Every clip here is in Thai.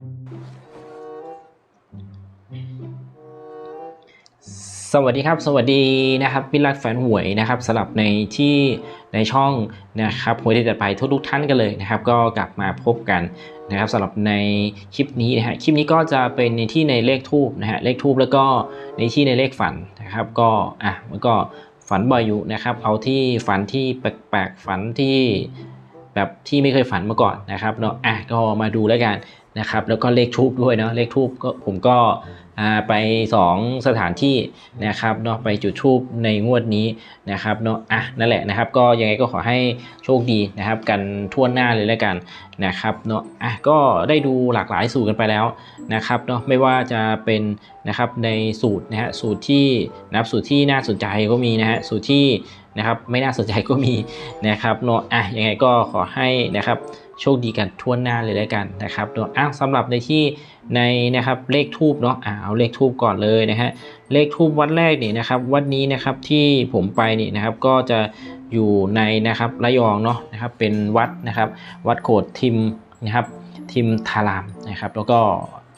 สวัสดีครับ สวัสดีนะครับพิรักแฟนหวยนะครับสำหรับในที่ในช่องนะครับหวยที่จะไปทุกทุกๆท่านกันเลยนะครับ ก็กลับมาพบกันนะครับสำหรับในคลิปนี้นะฮะคลิปนี้ก็จะเป็นในที่ในเลขทูบนะฮะเลขทูบแล้วก็ในที่ในเลขฝันนะครับ ก็อะมันก็ฝันบ่อยอยู่นะครับ เอาที่ฝันที่แปลกๆฝันที่แบบที่ไม่เคยฝันมาก่อนนะครับเนาะอะก็มาดูแล้วกัน นะครับแล้วก็เลขทูบด้วยเนาะเลขทูบก็ผมก็ไป 2 สถานที่นะครับเนาะไปจุดทูบในงวดนี้นะครับเนาะอะนั่นแหละนะครับ ก็ยังไงก็ขอให้โชคดีนะครับ กันทั่วหน้าเลยแล้วกันนะครับเนาะอะก็ได้ดูหลากหลายสูตรกันไปแล้วนะครับเนาะไม่ว่าจะเป็นนะครับในสูตรนะฮะสูตรที่นะับสูตรที่น่าสนใจก็มีนะฮะสูตรที่ นะครับไม่น่าสนใจก็มีนะครับเนาะอะยังไงก็ขอให้นะครับโชคดีกันทั่วหน้าเลยแล้วกันนะครับเนาะอะสำหรับในที่ในนะครับเลขทูบเนาะอะเอาเลขทูบก่อนเลยนะฮะเลขทูบวัดแรกนี่นะครับวัดนี้นะครับที่ผมไปนี่นะครับก็จะอยู่ในนะครับระยองเนาะนะครับเป็นวัดนะครับวัดโขดทิมนะครับทิมทารามนะครับแล้วก็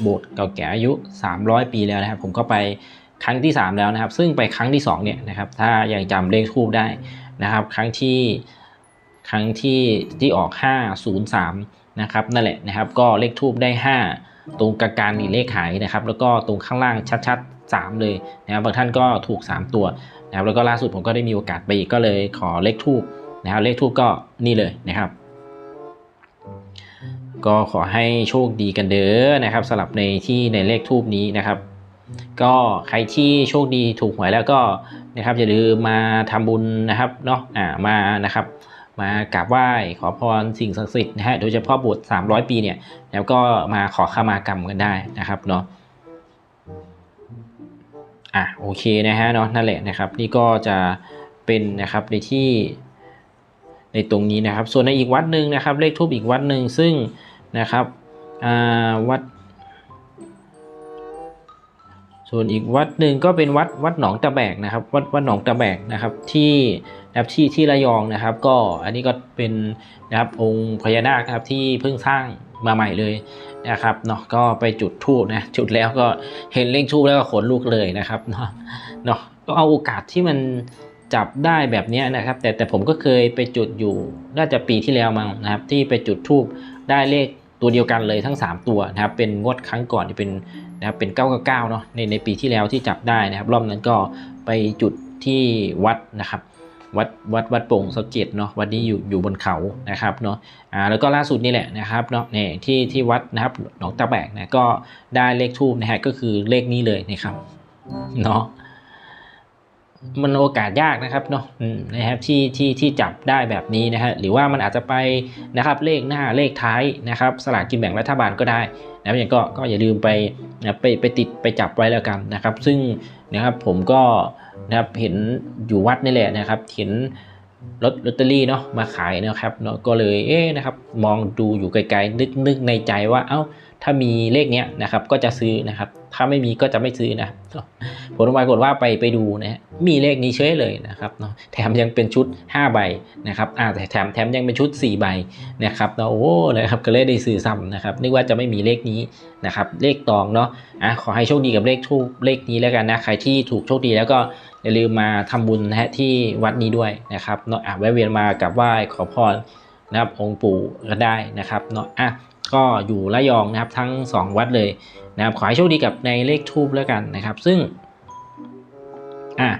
โบสถ์เก่าแก่อายุ 300 ปีแล้วนะครับ ผมก็ไป ครั้งที่ 3 แล้วนะครับ ซึ่งไปครั้งที่2เนี่ยนะครับถ้ายังจำเลขทูบได้นะครับ ครั้งที่ครั้งที่ที่ออก 503นะครับนั่นแหละนะครับ ก็เลขทูบได้ 5 ตรงกลางๆนี่เลขหายนะครับ แล้วก็ตรงข้างล่างชัดๆ 3 เลยนะครับบางท่านก็ถูก 3 ตัวนะครับแล้วก็ล่าสุดผมก็ได้มีโอกาสไปอีกก็เลยขอเลขทูบนะครับเลขทูบก็นี่เลยนะครับก็ขอให้โชคดีกันเด้อนะครับสำหรับในที่ในเลขทูบนี้นะครับ ก็ใครที่โชคดีถูกหวยแล้วก็นะครับอย่าลืมมาทำบุญนะครับเนาะอ่ามานะครับ มากราบไหว้ขอพรสิ่งศักดิ์สิทธิ์นะฮะโดยเฉพาะบสถ์300 ปีเนี่ย แล้วก็มาขอขมากรรมกันได้นะครับเนาะอะโอเคนะฮะเนาะนั่นแหละนะครับ นี่ก็จะเป็นนะครับในที่ในตรงนี้นะครับ ส่วนในอีกวัดหนึ่งนะครับ เลขทูบอีกวัดหนึ่งซึ่งนะครับอ่าวัด ส่วนอีกวัดหนึ่งก็เป็นวัดวัดหนองตะแบกนะครับ วัดวัดหนองตะแบกนะครับที่นะครับที่ที่ระยองนะครับ ก็อันนี้ก็เป็นนะครับองค์พญานาคนะครับที่เพิ่งสร้างมาใหม่เลยนะครับเนาะก็ไปจุดทูบนะจุดแล้วก็เห็นเลขทูบแล้วก็ขนลุกเลยนะครับเนาะเนาะก็เอาโอกาสที่มันจับได้แบบนี้นะครับ แต่แต่ผมก็เคยไปจุดอยู่น่าจะปีที่แล้วมั้งนะครับ ที่ไปจุดทูบได้เลข ตัวเดียวกันเลยทั้ง 3 ตัวนะครับเป็นงวดครั้งก่อนที่เป็นนะครับเป็น 999เนาะในในปีที่แล้วที่จับได้นะครับ รอบนั้นก็ไปจุดที่วัดนะครับวัดวัดวัดโป่งสะเก็ดเนาะวัดนี้อยู่อยู่บนเขานะครับเนาะอ่าแล้วก็ล่าสุดนี่แหละนะครับเนาะเนี่ยที่ที่วัดนะครับหนองตะแบกนะก็ได้เลขทูบนะฮะก็คือเลขนี้เลยนะครับเนาะ มันโอกาสยากนะครับเนาะนะครับที่ที่ที่จับได้แบบนี้นะฮะหรือว่ามันอาจจะไปนะครับเลขหน้าเลขท้ายนะครับสลากกินแบ่งรัฐบาลก็ได้นะครับอย่างก็ก็อย่าลืมไปนะไปไปติดไปจับไว้แล้วกันนะครับ ซึ่งนะครับผมก็นะครับเห็นอยู่วัดนี่แหละนะครับเห็นรถลอตเตอรี่เนาะมาขายนะครับเนาะก็เลยเอ๊ะนะครับมองดูอยู่ไกลๆนึกนึกในใจว่าเอ้า ถ้ามีเลขเนี้ยนะครับก็จะซื้อนะครับ ถ้าไม่มีก็จะไม่ซื้อนะผลปรากฏว่าไปไปดูนะฮะมีเลขนี้เฉยเลยนะครับเนาะแถมยังเป็นชุด 5 ใบนะครับอ่าแต่แถมแถมยังเป็นชุด 4 ใบนะครับเนาะโอ้นะครับก็เลยได้ซื้อซ้ำนะครับนึกว่าจะไม่มีเลขนี้นะครับเลขตองเนาะอะขอให้โชคดีกับเลขทูเลขนี้แล้วกันนะใครที่ถูกโชคดีแล้วก็อย่าลืมมาทำบุญนะฮะที่วัดนี้ด้วยนะครับเนาะอะแวะเวียนมากราบไหว้ขอพร นะครับองค์ปู่ก็ได้นะครับเนาะอะก็อยู่ระยองนะครับทั้ง 2 วัดเลยนะครับขอให้โชคดีกับในเลขทูบแล้วกันนะครับ ซึ่งอะ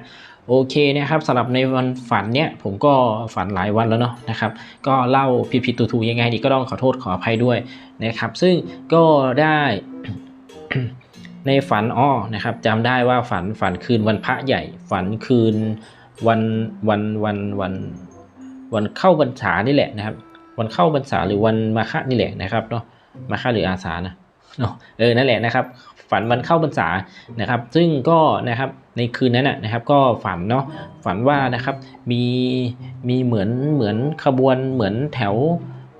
โอเคนะครับสำหรับในวันฝันเนี่ยผมก็ฝันหลายวันแล้วเนาะนะครับก็เล่าผิดๆถูกๆยังไงดีก็ต้องขอโทษขออภัยด้วยนะครับ ซึ่งก็ได้ในฝันอ้อนะครับจำได้ว่าฝันฝันคืนวันพระใหญ่ ฝันคืนวันวันวันวัน วันเข้าพรรษานี่แหละนะครับ วันเข้าพรรษาหรือวันมาฆะนี่แหละนะครับเนาะมาฆะหรืออาสานะเนาะเออนั่นแหละนะครับ ฝันวันเข้าพรรษานะครับ ซึ่งก็นะครับในคืนนั้นนะครับ ก็ฝันเนาะฝันว่านะครับมีมีเหมือนเหมือนขบวนเหมือนแถว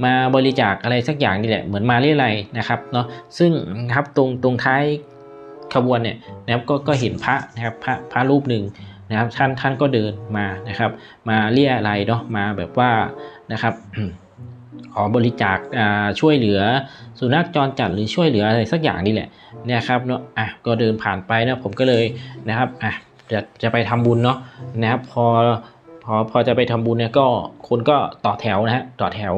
มาบริจาคอะไรสักอย่างนี่แหละเหมือนมาเรียอะไรนะครับเนาะซึ่งนะครับตรงตรงท้ายขบวนเนี่ยนะครับก็ก็เห็นพระนะครับพระพระรูปหนึ่ง นะครับท่านท่านก็เดินมานะครับ มาเรียอะไรเนาะมาแบบว่านะครับขอบริจาคช่วยเหลือสุนัขจรจัดหรือช่วยเหลืออะไรสักอย่างนี่แหละนะครับเนาะอะก็เดินผ่านไปนะผมก็เลยนะครับอะจะจะไปทำบุญเนาะนะครับพอพอพอจะไปทำบุญเนี่ยก็คนก็ต่อแถวนะฮะต่อแถว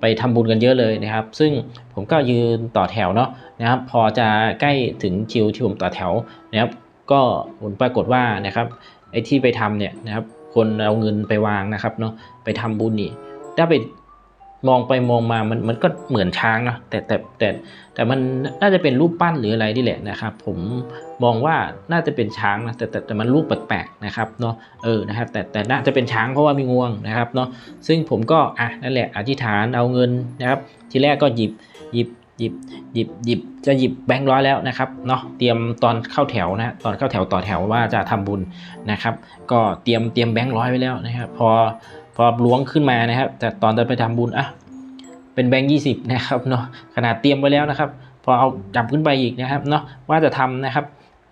ไปทำบุญกันเยอะเลยนะครับ ซึ่งผมก็ยืนต่อแถวเนาะนะครับ พอจะใกล้ถึงคิวที่ผมต่อแถวนะครับ ก็ผลปรากฏว่านะครับไอ้ที่ไปทำเนี่ยนะครับคนเอาเงินไปวางนะครับเนาะไปทำบุญนี่ถ้าไปมองไปมองมามันมันก็เหมือนช้างนะแต่แต่แต่แต่มันน่าจะเป็นรูปปั้นหรืออะไรนี่แหละนะครับ ผมมองว่าน่าจะเป็นช้างนะแต่แต่แต่มันรูปแปลกๆนะครับเนาะเออนะครับแต่แต่น่าจะเป็นช้างเพราะว่ามีงวงนะครับเนาะซึ่งผมก็อะนั่นแหละอธิษฐานเอาเงินนะครับ ทีแรกก็หยิบหยิบ หยิบหยิบหยิบจะหยิบแบงค์ร้อยแล้วนะครับเนาะเตรียมตอนเข้าแถวนะตอนเข้าแถวต่อแถวว่าจะทำบุญนะครับ ก็เตรียมเตรียมแบงค์ร้อยไว้แล้วนะครับพอพอล้วงขึ้นมานะครับแต่ตอนจะไปทำบุญอะเป็นแบงค์ยี่สิบนะครับเนาะขนาดเตรียมไว้แล้วนะครับ พอเอาจับขึ้นไปอีกนะครับเนาะว่าจะทำนะครับ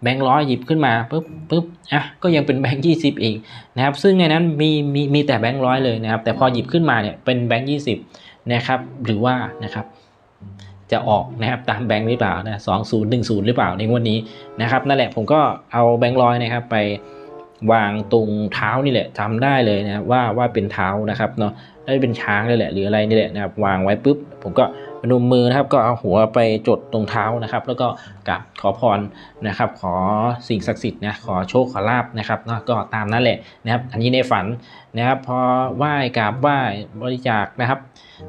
แบงค์ร้อยหยิบขึ้นมาปุ๊บปุ๊บอะก็ยังเป็นแบงค์ยี่สิบอีกนะครับ ซึ่งในนั้นมีมีมีแต่แบงค์ร้อยเลยนะครับ แต่พอหยิบขึ้นมาเนี่ยเป็นแบงค์ยี่สิบนะครับ หรือว่านะครับ จะออกนะครับตามแบงค์หรือเปล่านะสองศูนย์หนึ่งศูนย์หรือเปล่าในวันนี้นะครับนั่นแหละผมก็เอาแบงค์ร้อยนะครับไปวางตรงเท้านี่แหละจำได้เลยนะว่าว่าเป็นเท้านะครับเนาะได้เป็นช้างเลยแหละหรืออะไรนี่แหละนะครับวางไว้ปุ๊บ ผมก็พนมมือนะครับก็เอาหัวไปจดตรงเท้านะครับ แล้วก็กราบขอพรนะครับ ขอสิ่งศักดิ์สิทธิ์นะขอโชคขอลาบนะครับเนาะก็ตามนั้นแหละนะครับ อันนี้ในฝันนะครับ พอไหว้กราบไหว้บริจาคนะครับ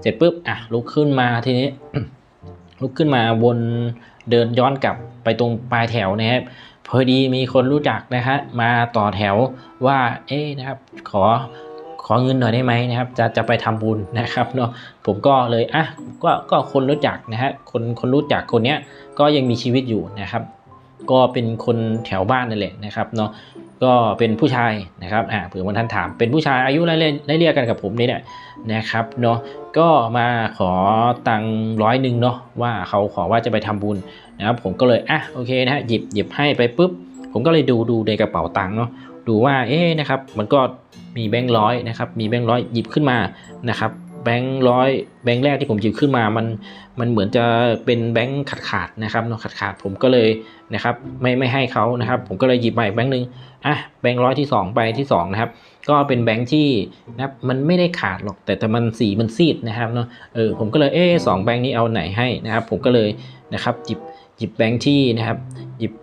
เสร็จปุ๊บอะลุกขึ้นมาทีนี้ ลุกขึ้นมาวนเดินย้อนกลับไปตรงปลายแถวนะครับพอดีมีคนรู้จักนะฮะมาต่อแถวว่าเอ๊ะนะครับขอขอเงินหน่อยได้ไหมนะครับ จะจะไปทำบุญนะครับเนาะผมก็เลยอะก็ก็คนรู้จักนะฮะคนคนรู้จักคนเนี้ยก็ยังมีชีวิตอยู่นะครับ ก็เป็นคนแถวบ้านนั่นแหละนะครับเนาะ ก็เป็นผู้ชายนะครับอ่าเผื่อวันท่านถามเป็นผู้ชายอายุไล่ๆไล่เรียกกันกับผมนี่แหละนะครับเนาะก็มาขอตังร้อยหนึ่งเนาะว่าเขาขอว่าจะไปทำบุญนะครับผมก็เลยอะโอเคนะฮะหยิบหยิบให้ไปปุ๊บ ผมก็เลยดูดูในกระเป๋าตังค์เนาะดูว่าเอ๊ะนะครับมันก็มีแบงค์ร้อยนะครับมีแบงค์ร้อยหยิบขึ้นมานะครับ แบงค์ร้อยแบงค์แรกที่ผมหยิบขึ้นมามันมันเหมือนจะเป็นแบงค์ขาดขาดๆนะครับเนาะขาดขาดๆผมก็เลยนะครับไม่ไม่ให้เขานะครับ ผมก็เลยหยิบมาอีกแบงค์หนึ่งอะแบงค์ร้อยที่สองไปที่สองนะครับก็เป็นแบงค์ที่นะครับมันไม่ได้ขาดหรอกแต่แต่มันสีมันซีดนะครับเนาะเออผมก็เลยเอ๊ะสองแบงค์นี้เอาไหนให้นะครับ ผมก็เลยนะครับหยิบหยิบแบงค์ที่นะครับหยิบ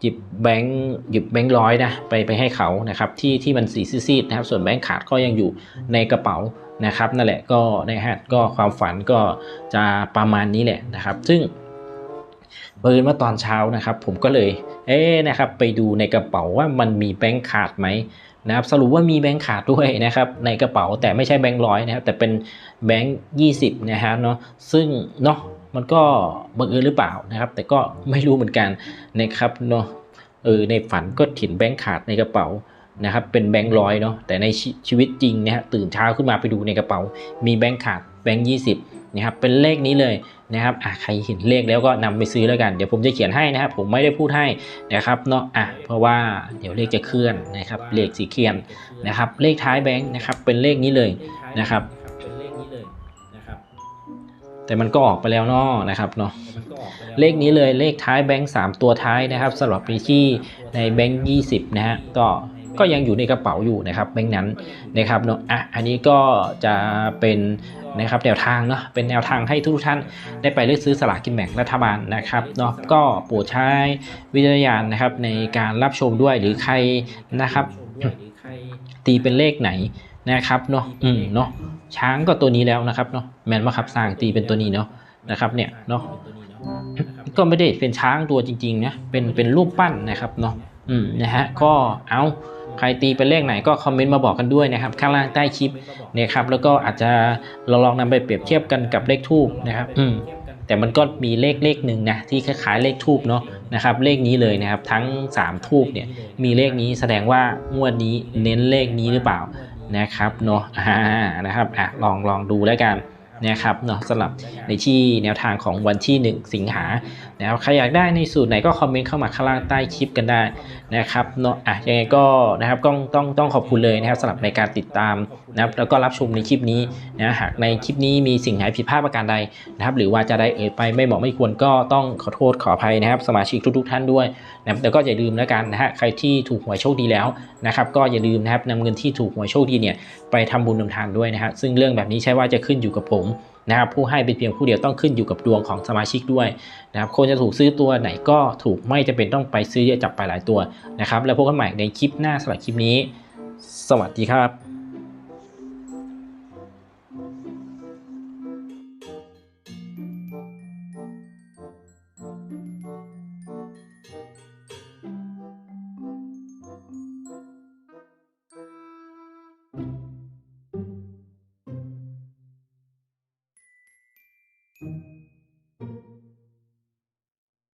หยิบแบงค์หยิบแบงค์ร้อยนะไปไปให้เขานะครับที่ที่มันสีซีดนะครับ ส่วนแบงค์ขาดก็ยังอยู่ในกระเป๋า นะครับนั่นแหละก็นะฮะก็ความฝันก็จะประมาณนี้แหละนะครับ ซึ่งเปิดมาตอนเช้านะครับ ผมก็เลยเอ๊นะครับไปดูในกระเป๋าว่ามันมีแบงค์ขาดไหมนะครับสรุปว่ามีแบงค์ขาดด้วยนะครับในกระเป๋าแต่ไม่ใช่แบงค์ร้อยนะครับแต่เป็นแบงค์ยี่สิบนะฮะเนาะซึ่งเนาะมันก็บังเอิญหรือเปล่านะครับ แต่ก็ไม่รู้เหมือนกันนะครับเนาะเออในฝันก็เห็นแบงค์ขาดในกระเป๋า นะครับเป็นแบงค์ร้อยเนาะแต่ในชีชีวิตจริงนะฮะตื่นเช้าขึ้นมาไปดูในกระเป๋า มีแบงค์ขาดแบงค์ยี่สิบนะครับเป็นเลขนี้เลยนะครับอะใครเห็นเลขแล้วก็นำไปซื้อแล้วกัน เดี๋ยวผมจะเขียนให้นะครับ ผมไม่ได้พูดให้นะครับเนาะอะเพราะว่าเดี๋ยวเลขจะเคลื่อนนะครับ เลขสีเขียนนะครับ เลขท้ายแบงค์นะครับเป็นเลขนี้เลยนะครับเป็นเลขนี้เลยนะครับแต่มันก็ออกไปแล้วเนาะนะครับเนาะเลขนี้เลยเลขท้ายแบงค์สามตัวท้ายนะครับสำหรับปีที่ในแบงค์ยี่สิบนะฮะก็ ก็ยังอยู่ในกระเป๋าอยู่นะครับแบงค์นั้นนะครับเนาะอะอันนี้ก็จะเป็นนะครับแนวทางเนาะเป็นแนวทางให้ทุกท่านได้ไปเลือกซื้อสลากกินแบ่งรัฐบาลนะครับเนาะก็โปรดใช้วิจารณญาณนะครับในการรับชมด้วยหรือใครนะครับตีเป็นเลขไหนนะครับเนาะอืมเนาะช้างก็ตัวนี้แล้วนะครับเนาะแมนว่าครับสร้างตีเป็นตัวนี้เนาะนะครับเนี่ยเนาะก็ไม่ได้เป็นช้างตัวจริงๆนะเป็นเป็นรูปปั้นนะครับเนาะ อืมนะฮะก็เอาใครตีเป็นเลขไหนก็คอมเมนต์มาบอกกันด้วยนะครับ ข้างล่างใต้คลิปนะครับแล้วก็อาจจะเราลองนำไปเปรียบเทียบกันกับเลขทูบนะครับอืมแต่มันก็มีเลขเลขหนึ่งนะที่คล้ายๆเลขทูบเนาะนะครับเลขนี้เลยนะครับทั้ง 3 ทูบเนี่ยมีเลขนี้แสดงว่างวดนี้เน้นเลขนี้หรือเปล่านะครับเนาะอ่านะครับอะลองลองดูแล้วกัน นะครับเนาะสำหรับในที่แนวทางของวันที่ 1 สิงหานะครับใครอยากได้ในสูตรไหนก็คอมเมนต์เข้ามาข้างล่างใต้คลิปกันได้นะครับเนาะอะยังไงก็นะครับต้องต้องต้องขอบคุณเลยนะครับสำหรับในการติดตามนะครับแล้วก็รับชมในคลิปนี้นะหากในคลิปนี้มีสิ่งไหนผิดพลาดประการใดนะครับ หรือว่าจะได้เอ่ยไปไม่เหมาะไม่ควรก็ต้องขอโทษขออภัยนะครับ สมาชิกทุกๆท่านด้วยนะครับแต่ก็อย่าลืมแล้วกันนะฮะใครที่ถูกหวยโชคดีแล้วนะครับก็อย่าลืมนะครับนำเงินที่ถูกหวยโชคดีเนี่ยไปทำบุญทำทานด้วยนะฮะซึ่งเรื่องแบบนี้ใช่ว่าจะขึ้นอยู่กับผมนะครับผู้ให้เป็นเพียงผู้เดียวต้องขึ้นอยู่กับดวงของสมาชิกด้วยนะครับคนจะถูกซื้อตัวไหนก็ถูกไม่จะเป็นต้องไปซื้อเยอะจับไปหลายตัวนะครับแล้วพบกันใหม่ในคลิปหน้าสำหรับคลิปนี้ สวัสดีครับ